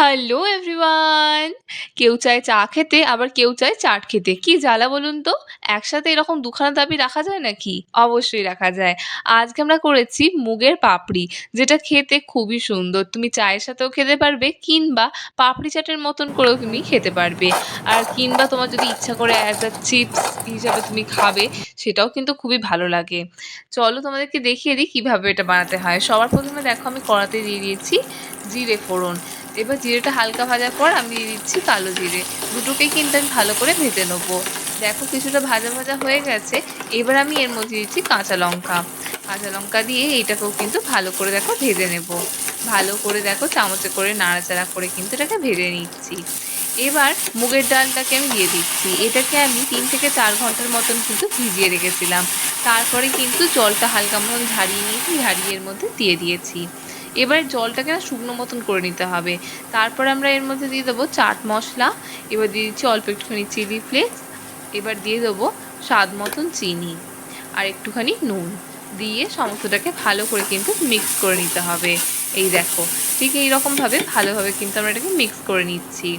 Hello everyone কেউ চায় চা খেতে, আবার কেউ চায় চাট খেতে। কি জ্বালা বলুন তো? একসাথে এরকম দুখানা দাবি রাখা যায় নাকি? অবশ্যই রাখা যায়। আজকে আমরা করেছি মুগের পাপড়ি, যেটা খেতে খুবই সুন্দর। তুমি চায়ের সাথেও খেতে পারবে, কিংবা পাপড়ি চাটের মতন করেও তুমি খেতে পারবে। আর কিংবা তোমার যদি ইচ্ছা করে একটা চিপস হিসাবে তুমি খাবে, সেটাও কিন্তু খুবই ভালো লাগে। চলো তোমাদেরকে দেখিয়ে দিই কীভাবে এটা বানাতে হয়। সবার প্রথমে দেখো, আমি কড়াতে দিয়ে দিয়েছি জিরে ফোড়ন। এবার জিরেটা হালকা ভাজার পর আমি দিচ্ছি কালো জিরে। দুটোকেই কিন্তু আমি ভালো করে ভেজে নেব। দেখো কিছুটা ভাজা ভাজা হয়ে গেছে। এবার আমি এর মধ্যে দিচ্ছি কাঁচা লঙ্কা। কাঁচা লঙ্কা দিয়ে এইটাকেও কিন্তু ভালো করে দেখো ভেজে নেব। ভালো করে দেখো চামচে করে নাড়াচাড়া করে কিন্তু এটাকে ভেজে নিচ্ছি। এবার মুগের ডালটাকে আমি দিয়ে দিচ্ছি। এটাকে আমি তিন থেকে চার ঘণ্টার মতন কিন্তু ভিজিয়ে রেখেছিলাম। তারপরে কিন্তু জলটা হালকা মতন ঝারিয়ে নিয়েছি ঝারিয়ে এর মধ্যে দিয়ে দিয়েছি। এবার জলটাকে না শুকনো মতন করে নিতে হবে। তারপর আমরা এর মধ্যে দিয়ে দেবো চাট মশলা, এবার দিয়ে দিচ্ছি অল্প একটুখানি চিলি ফ্লেক্স এবার দিয়ে দেবো স্বাদ মতন চিনি আর একটুখানি নুন। দিয়ে সমস্তটাকে ভালো করে কিন্তু মিক্স করে নিতে হবে। এই দেখো, ঠিক এইরকমভাবে ভালোভাবে কিন্তু আমরা এটাকে মিক্স করে নিচ্ছি।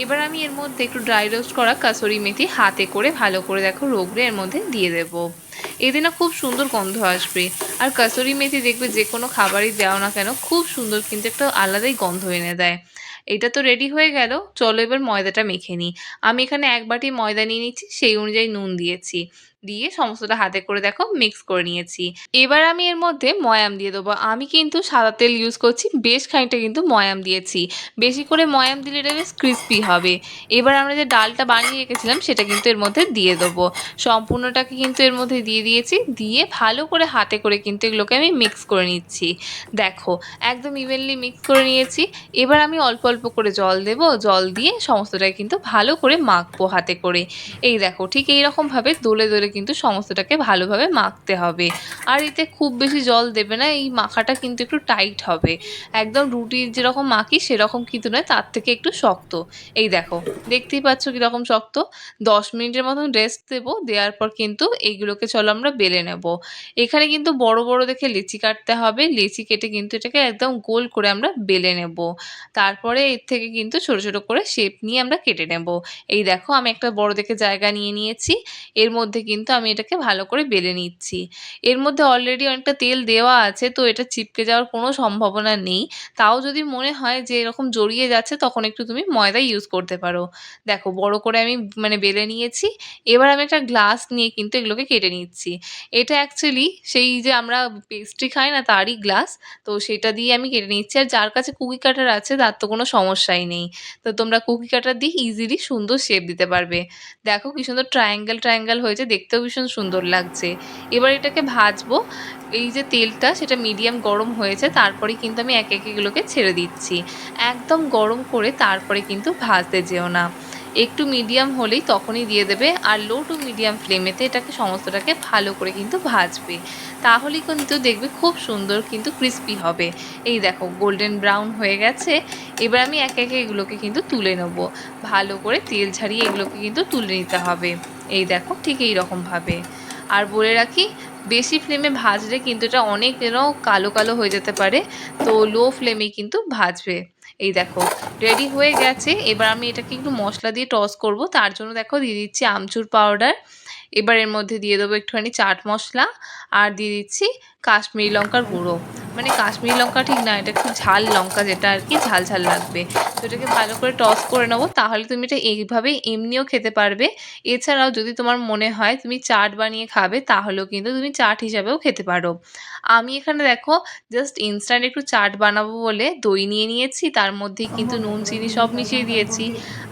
এবার আমি এর মধ্যে একটু ড্রাই রোস্ট করা কাসুরি মেথি হাতে করে ভালো করে দেখো রোগড়ে এর মধ্যে দিয়ে দেব। এতে না খুব সুন্দর গন্ধ আসবে। আর কাসুরি মেথি দেখবে যে কোনো খাবারই দেওয়া না কেন খুব সুন্দর কিন্তু একটা আলাদাই গন্ধ এনে দেয়। এটা তো রেডি হয়ে গেল, চলো এবার ময়দাটা মেখে নিই। আমি এখানে এক বাটি ময়দা নিয়ে নিচ্ছি, সেই অনুযায়ী নুন দিয়েছি। দিয়ে সমস্তটা হাতে করে দেখো মিক্স করে নিয়েছি। এবার আমি এর মধ্যে ময়াম দিয়ে দেবো। আমি কিন্তু সাদা তেল ইউজ করছি, বেশ খানিকটা কিন্তু ময়াম দিয়েছি। বেশি করে ময়াম দিলে এটা বেশ ক্রিস্পি হবে। এবার আমরা যে ডালটা বানিয়ে রেখেছিলাম, সেটা কিন্তু এর মধ্যে দিয়ে দেবো। সম্পূর্ণটাকে কিন্তু এর মধ্যে দিয়ে দিয়েছি। দিয়ে ভালো করে হাতে করে কিন্তু এগুলোকে আমি মিক্স করে নিচ্ছি। দেখো, একদম ইভেনলি মিক্স করে নিয়েছি। এবার আমি অল্প অল্প করে জল দেব। জল দিয়ে সমস্তটাকে কিন্তু ভালো করে মাখবো হাতে করে। এই দেখো, ঠিক এইরকমভাবে দোলে দোলে কিন্তু সমস্তটাকে ভালোভাবে মাখতে হবে। আর এতে খুব বেশি জল দেবে না, এই মাখাটা কিন্তু একটু টাইট হবে। একদম রুটির যেরকম মাখি, সেরকম কিন্তু নয়, তার থেকে একটু শক্ত। এই দেখো, দেখতেই পাচ্ছ কীরকম শক্ত। দশ মিনিটের মতন রেস্ট দেবো, দেওয়ার পর কিন্তু এইগুলোকে চলো আমরা বেলে নেব। এখানে কিন্তু বড় বড় দেখে লেচি কাটতে হবে। লেচি কেটে কিন্তু এটাকে একদম গোল করে আমরা বেলে নেব। তারপরে এর থেকে কিন্তু ছোট ছোট করে শেপ নিয়ে আমরা কেটে নেব। এই দেখো, আমি একটা বড় দেখে জায়গা নিয়ে নিয়েছি। এর মধ্যে কিন্তু আমি এটাকে ভালো করে বেলে নিচ্ছি। এর মধ্যে অলরেডি অনেকটা তেল দেওয়া আছে, তো এটা চিপকে যাওয়ার কোনো সম্ভাবনা নেই। তাও যদি মনে হয় যে এরকম জড়িয়ে যাচ্ছে, তখন একটু তুমি ময়দা ইউজ করতে পারো। দেখো, বড় করে আমি মানে বেলে নিয়েছি। এবার আমি একটা গ্লাস নিয়ে কিন্তু এগুলোকে কেটে নিচ্ছি। এটা অ্যাকচুয়ালি সেই যে আমরা পেস্ট্রি খাই না, তারই গ্লাস তো সেটা দিয়ে আমি কেটে নিচ্ছি। আর যার কাছে কুকি কাটার আছে, তার তো কোনো সমস্যাই নেই। তো তোমরা কুকি কাটার দিয়ে ইজিলি সুন্দর শেপ দিতে পারবে। দেখো কি সুন্দর ট্রায়াঙ্গেল ট্রায়াঙ্গেল হয়েছে দেখতেও ভীষণ সুন্দর লাগছে। এবার এটাকে ভাজবো। এই যে তেলটা, সেটা মিডিয়াম গরম হয়েছে, তারপরে কিন্তু আমি এক এক এগুলোকে ছেড়ে দিচ্ছি। একদম গরম করে তারপরে কিন্তু ভাজতে যেও না। একটু মিডিয়াম হলেই তখনই দিয়ে দেবে, আর লো টু মিডিয়াম ফ্লেমেতে এটাকে সমস্তটাকে ভালো করে কিন্তু ভাজবে। তাহলেই কিন্তু দেখবে খুব সুন্দর কিন্তু ক্রিস্পি হবে। এই দেখো গোল্ডেন ব্রাউন হয়ে গেছে। এবার আমি এক একে এগুলোকে কিন্তু তুলে নেব। ভালো করে তেল ছাড়িয়ে এগুলোকে কিন্তু তুলে নিতে হবে। এই দেখো ঠিক এই রকমভাবে আর বলে রাখি, বেশি ফ্লেমে ভাজলে কিন্তু এটা অনেক যেন কালো কালো হয়ে যেতে পারে। তো লো ফ্লেমে কিন্তু ভাজবে। এই দেখো রেডি হয়ে গেছে। এবার আমি এটাকে একটু মশলা দিয়ে টস করব। তার জন্য দেখো দিয়ে দিচ্ছি আমচুর পাউডার এবার এর মধ্যে দিয়ে দেবো একটুখানি চাট মশলা। আর দিয়ে দিচ্ছি কাশ্মীরি লঙ্কার গুঁড়ো। মানে কাশ্মীরি লঙ্কা ঠিক না, এটা একটু ঝাল লঙ্কা যেটা আর কি, ঝাল ঝাল লাগবে। তো এটাকে ভালো করে টস করে নেব, তাহলে তুমি এটা এইভাবে এমনিও খেতে পারবে। এছাড়াও যদি তোমার মনে হয় তুমি চাট বানিয়ে খাবে, তাহলেও কিন্তু তুমি চাট হিসাবেও খেতে পারো। আমি এখানে দেখো জাস্ট ইনস্ট্যান্ট একটু চাট বানাবো বলে দই নিয়ে নিয়েছি, তার মধ্যে কিন্তু নুন, চিনি সব মিশিয়ে দিয়েছি।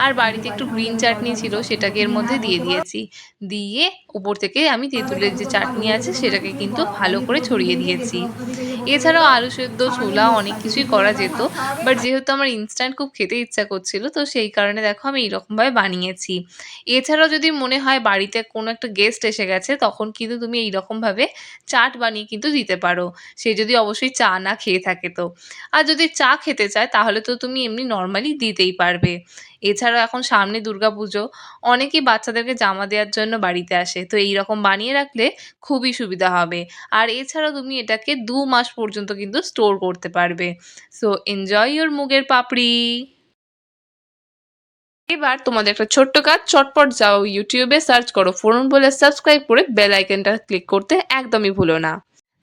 আর বাড়িতে একটু গ্রিন চাটনি ছিল, সেটাকে এর মধ্যে দিয়ে দিয়েছি। দিয়ে উপর থেকে আমি তেঁতুলের যে চাটনি আছে, সেটাকে কিন্তু ভালো করে ছড়িয়ে দিয়েছি। এছাড়াও আলু সেদ্ধ, ছোলা অনেক কিছুই করা যেত বাট যেহেতু আমার ইনস্ট্যান্ট খুব খেতে ইচ্ছা করছিল, তো সেই কারণে দেখো আমি এইরকমভাবে বানিয়েছি। এছাড়াও যদি মনে হয় বাড়িতে কোনো একটা গেস্ট এসে গেছে, তখন কিন্তু তুমি এইরকমভাবে চাট বানিয়ে কিন্তু দিতে পারো। সে যদি অবশ্যই চা না খেয়ে থাকে তো। আর যদি চা খেতে চায়, তাহলে তো তুমি এমনি নর্মালি দিতেই পারবে। এছাড়াও এখন সামনে পুজো অনেকেই বাচ্চাদেরকে জামা দেওয়ার জন্য বাড়িতে আসে। তো এই রকম বানিয়ে রাখলে খুবই সুবিধা হবে। আর এছাড়াও তুমি এটাকে দু মাস পর্যন্ত কিন্তু স্টোর করতে পারবে। সো এনজয় ইওর মুগের পাপড়ি! এবার তোমাদের একটা ছোট্ট কাজ, চটপট যাও ইউটিউবে সার্চ করো, ফোরন বলে সাবস্ক্রাইব করে বেল আইকনটা ক্লিক করতে একদমই ভুলো না।